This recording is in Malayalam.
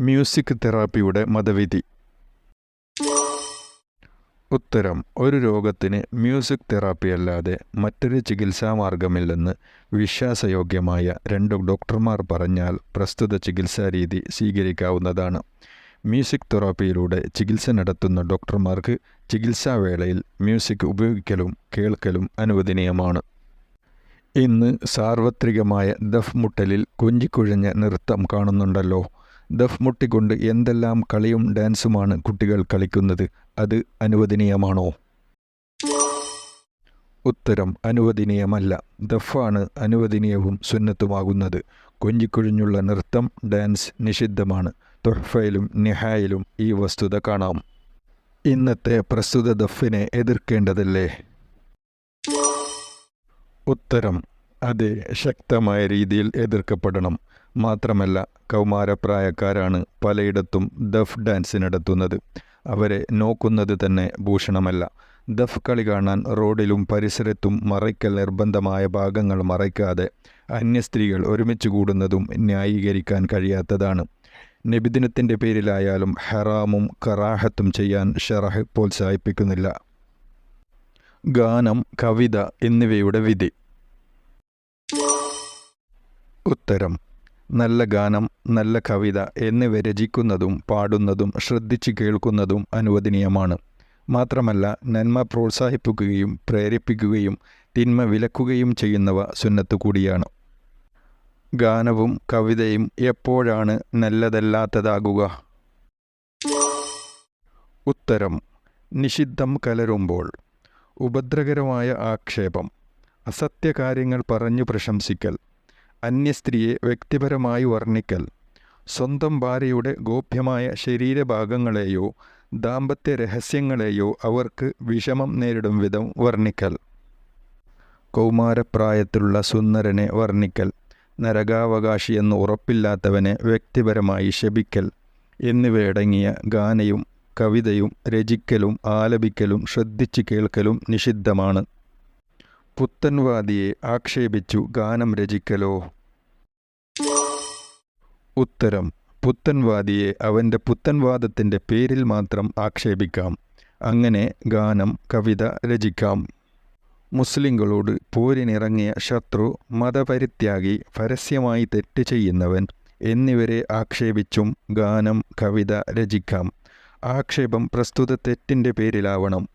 മ്യൂസിക് തെറാപ്പിയുടെ മതവിധി. ഉത്തരം ഒരു രോഗത്തിന് മ്യൂസിക് തെറാപ്പി അല്ലാതെ മറ്റൊരു ചികിത്സാ മാർഗമില്ലെന്ന് വിശ്വാസയോഗ്യമായ രണ്ട് ഡോക്ടർമാർ പറഞ്ഞാൽ പ്രസ്തുത ചികിത്സാരീതി സ്വീകരിക്കാവുന്നതാണ്. മ്യൂസിക് തെറാപ്പിയിലൂടെ ചികിത്സ നടത്തുന്ന ഡോക്ടർമാർക്ക് ചികിത്സാവേളയിൽ മ്യൂസിക് ഉപയോഗിക്കലും കേൾക്കലും അനുവദനീയമാണ്. ഇന്ന് സാർവത്രികമായ ദഫ് മുട്ടലിൽ കുഞ്ചിക്കുഴഞ്ഞ നൃത്തം കാണുന്നുണ്ടല്ലോ. ദഫ് മുട്ടിക്കൊണ്ട് എന്തെല്ലാം കളിയും ഡാൻസുമാണ് കുട്ടികൾ കളിക്കുന്നത്? അത് അനുവദനീയമാണോ? ഉത്തരം അനുവദനീയമല്ല. ദഫാണ് അനുവദനീയവും സുന്നത്തുമാകുന്നത്. കൊഞ്ചിക്കുഴിഞ്ഞുള്ള നൃത്തം ഡാൻസ് നിഷിദ്ധമാണ്. തൊഹ്ഫയിലും നിഹായിലും ഈ വസ്തുത കാണാം. ഇന്നത്തെ പ്രസ്തുത ദഫിനെ എതിർക്കേണ്ടതല്ലേ? ഉത്തരം അതെ ശക്തമായ രീതിയിൽ എതിർക്കപ്പെടണം. മാത്രമല്ല കൗമാരപ്രായക്കാരാണ് പലയിടത്തും ദഫ് ഡാൻസ് നടത്തുന്നത് അവരെ നോക്കുന്നത് തന്നെ ഭൂഷണമല്ല. ദഫ് കളി കാണാൻ റോഡിലും പരിസരത്തും മറയ്ക്കൽ നിർബന്ധമായ ഭാഗങ്ങൾ മറയ്ക്കാതെ അന്യ സ്ത്രീകൾ ഒരുമിച്ച് കൂടുന്നതും ന്യായീകരിക്കാൻ കഴിയാത്തതാണ്. നബിദിനത്തിന്റെ പേരിലായാലും ഹറാമും കറാഹത്തും ചെയ്യാൻ ഷെറഹ് പ്രോത്സാഹിപ്പിക്കുന്നില്ല. ഗാനം കവിത എന്നിവയുടെ വിധി. ഉത്തരം. നല്ല ഗാനം നല്ല കവിത എന്നിവ രചിക്കുന്നതും പാടുന്നതും ശ്രദ്ധിച്ചു കേൾക്കുന്നതും അനുവദനീയമാണ്. മാത്രമല്ല നന്മ പ്രോത്സാഹിപ്പിക്കുകയും പ്രേരിപ്പിക്കുകയും തിന്മ വിലക്കുകയും ചെയ്യുന്നവ സുന്നത്തു കൂടിയാണ്. ഗാനവും കവിതയും എപ്പോഴാണ് നല്ലതല്ലാത്തതാകുക? ഉത്തരം. നിഷിദ്ധം കലരുമ്പോൾ. ഉപദ്രവകരമായ ആക്ഷേപം. അസത്യകാര്യങ്ങൾ പറഞ്ഞു പ്രശംസിക്കൽ. അന്യസ്ത്രീയെ വ്യക്തിപരമായി വർണിക്കൽ. സ്വന്തം ഭാര്യയുടെ ഗോപ്യമായ ശരീരഭാഗങ്ങളെയോ ദാമ്പത്യ രഹസ്യങ്ങളെയോ അവർക്ക് വിഷമം നേരിടും വിധം വർണിക്കൽ. കൗമാരപ്രായത്തിലുള്ള സുന്ദരനെ വർണിക്കൽ. നരകാവകാശി എന്ന് ഉറപ്പില്ലാത്തവനെ വ്യക്തിപരമായി ശപിക്കൽ. എന്നിവയടങ്ങിയ ഗാനയും കവിതയും രചിക്കലും ആലപിക്കലും ശ്രദ്ധിച്ചു കേൾക്കലും നിഷിദ്ധമാണ്. പുത്തൻവാദിയെ ആക്ഷേപിച്ചു ഗാനം രചിക്കലോ? ഉത്തരം പുത്തൻവാദിയെ അവന്റെ പുത്തൻവാദത്തിന്റെ പേരിൽ മാത്രം ആക്ഷേപിക്കാം. അങ്ങനെ ഗാനം കവിത രചിക്കാം. മുസ്ലിങ്ങളോട് പോരിനിറങ്ങിയ ശത്രു മതപരിത്യാഗി പരസ്യമായി തെറ്റ് ചെയ്യുന്നവൻ എന്നിവരെ ആക്ഷേപിച്ചും ഗാനം കവിത രചിക്കാം. ആക്ഷേപം പ്രസ്തുത തെറ്റിന്റെ പേരിലാവണം.